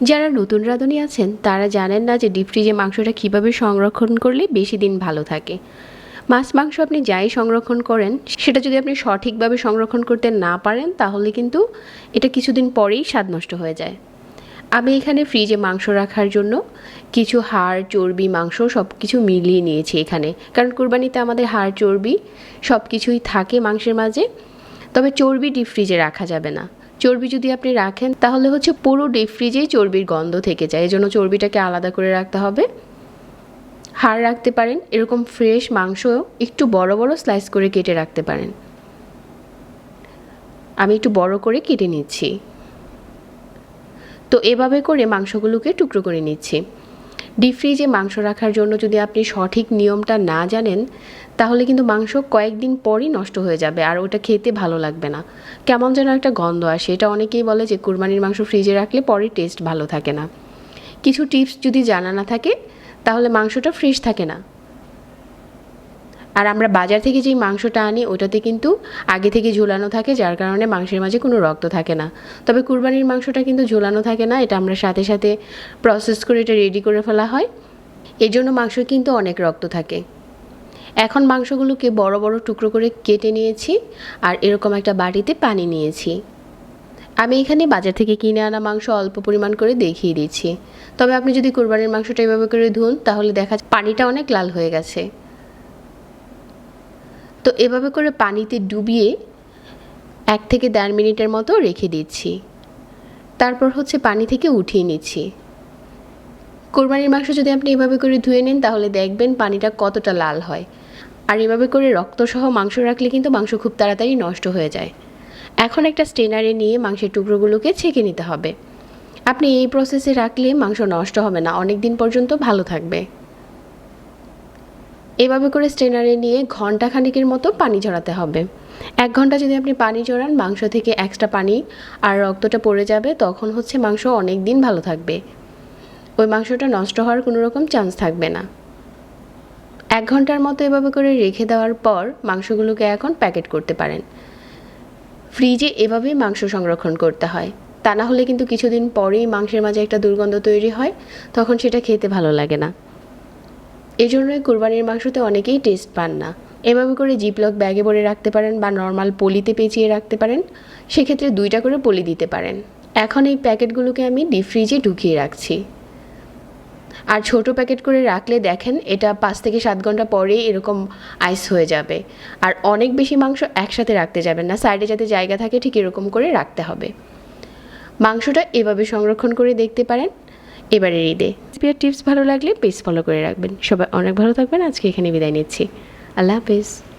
যারা নতুন রাঁধুনি আছেন, তারা জানেন না যে ডিপ ফ্রিজে মাংসটা কীভাবে সংরক্ষণ করলে বেশি দিন ভালো থাকে। মাছ মাংস আপনি যাই সংরক্ষণ করেন, সেটা যদি আপনি সঠিকভাবে সংরক্ষণ করতে না পারেন, তাহলে কিন্তু এটা কিছুদিন পরেই স্বাদ নষ্ট হয়ে যায়। আমি এখানে ফ্রিজে মাংস রাখার জন্য কিছু হাড়, চর্বি, মাংস সব কিছু মিলিয়ে নিয়েছি এখানে। কারণ কুরবানিতে আমাদের হাড়, চর্বি সব কিছুই থাকে মাংসের মাঝে, তবে চর্বি ডিপ ফ্রিজে রাখা যাবে না। চর্বি যদি আপনি রাখেন, তাহলে হচ্ছে পুরো ডিপ ফ্রিজেই চর্বির গন্ধ থেকে যায়। এজন্য চর্বিটাকে আলাদা করে রাখতে হবে। হাড় রাখতে পারেন, এরকম ফ্রেশ মাংস একটু বড় বড় স্লাইস করে কেটে রাখতে পারেন। আমি একটু বড় করে কেটে নিচ্ছি। তো এভাবে করে মাংসগুলোকে টুকরো করে নিচ্ছি। ডিপ ফ্রিজে মাংস রাখার জন্য যদি আপনি সঠিক নিয়মটা না জানেন, তাহলে কিন্তু মাংস কয়েকদিন পরই নষ্ট হয়ে যাবে আর ওটা খেতে ভালো লাগবে না। কেমন যেন একটা গন্ধ আসে। এটা অনেকেই বলে যে কুরবানির মাংস ফ্রিজে রাখলে পরে টেস্ট ভালো থাকে না। কিছু টিপস যদি জানা না থাকে, তাহলে মাংসটা ফ্রেশ থাকে না। আর আমরা বাজার থেকে যেই মাংসটা আনি, ওটাতে কিন্তু আগে থেকে ঝোলানো থাকে, যার কারণে মাংসের মাঝে কোনো রক্ত থাকে না। তবে কুরবানির মাংসটা কিন্তু ঝোলানো থাকে না, এটা আমরা সাথে সাথে প্রসেস করে এটা রেডি করে ফেলা হয়। এর জন্য মাংস কিন্তু অনেক রক্ত থাকে। এখন মাংসগুলোকে বড় বড় টুকরো করে কেটে নিয়েছি, আর এরকম একটা বাটিতে পানি নিয়েছি। আমি এখানে বাজার থেকে কিনে আনা মাংস অল্প পরিমাণ করে দেখিয়ে দিচ্ছি তবে আপনি যদি কোরবানির মাংসটা এভাবে করে ধুন, তাহলে দেখা পানিটা অনেক লাল হয়ে গেছে। তো এভাবে করে পানিতে ডুবিয়ে এক থেকে দেড় মিনিটের মতো রেখে দিচ্ছি। তারপর হচ্ছে পানি থেকে উঠিয়ে নিচ্ছি। কোরবানির মাংস যদি আপনি এভাবে করে ধুয়ে নেন, তাহলে দেখবেন পানিটা কতটা লাল হয়। আর এভাবে করে রক্তসহ মাংস রাখলে কিন্তু মাংস খুব তাড়াতাড়ি নষ্ট হয়ে যায়। এখন একটা স্টেনারে নিয়ে মাংসের টুকরোগুলোকে ছেঁকে নিতে হবে। আপনি এই প্রসেসে রাখলে মাংস নষ্ট হবে না। অনেক দিন পর্যন্ত ভালো থাকবে। এভাবে করে স্ট্রেনারে নিয়ে ঘণ্টা খানিকের মতো পানি ঝরাতে হবে। এক ঘণ্টা যদি আপনি পানি ঝরান মাংস থেকে এক্সট্রা পানি আর রক্তটা পড়ে যাবে, তখন হচ্ছে মাংস অনেক দিন ভালো থাকবে। ওই মাংসটা নষ্ট হওয়ার কোনো রকম চান্স থাকবে না। এক ঘণ্টার মতো এভাবে করে রেখে দেওয়ার পর মাংসগুলোকে এখন প্যাকেট করতে পারেন। ফ্রিজে এভাবেই মাংস সংরক্ষণ করতে হয়। তা না হলে কিন্তু কিছুদিন পরেই মাংসের মাঝে একটা দুর্গন্ধ তৈরি হয়, তখন সেটা খেতে ভালো লাগে না। এই জন্যই কোরবানির মাংসতে অনেকেই টেস্ট পান না। এভাবে করে জিপলক ব্যাগে ভরে রাখতে পারেন বা নর্মাল পলিতে পেঁচিয়ে রাখতে পারেন, সেক্ষেত্রে দুইটা করে পলি দিতে পারেন। এখন এই প্যাকেটগুলোকে আমি ডিপ ফ্রিজে ঢুকিয়ে রাখছি। আর ছোট প্যাকেট করে রাখলে দেখেন, এটা পাঁচ থেকে সাত ঘণ্টা পরেই এরকম আইস হয়ে যাবে। আর অনেক বেশি মাংস একসাথে রাখতে যাবেন না সাইডে যাতে জায়গা থাকে ঠিক এরকম করে রাখতে হবে। মাংসটা এভাবে সংরক্ষণ করে দেখতে পারেন। এবারের ঈদে। রেসিপিয়ার টিপস ভালো লাগলে পেজ ফলো করে রাখবেন। সবাই অনেক ভালো থাকবেন। আজকে এখানে বিদায় নিচ্ছি। আল্লাহ হাফেজ।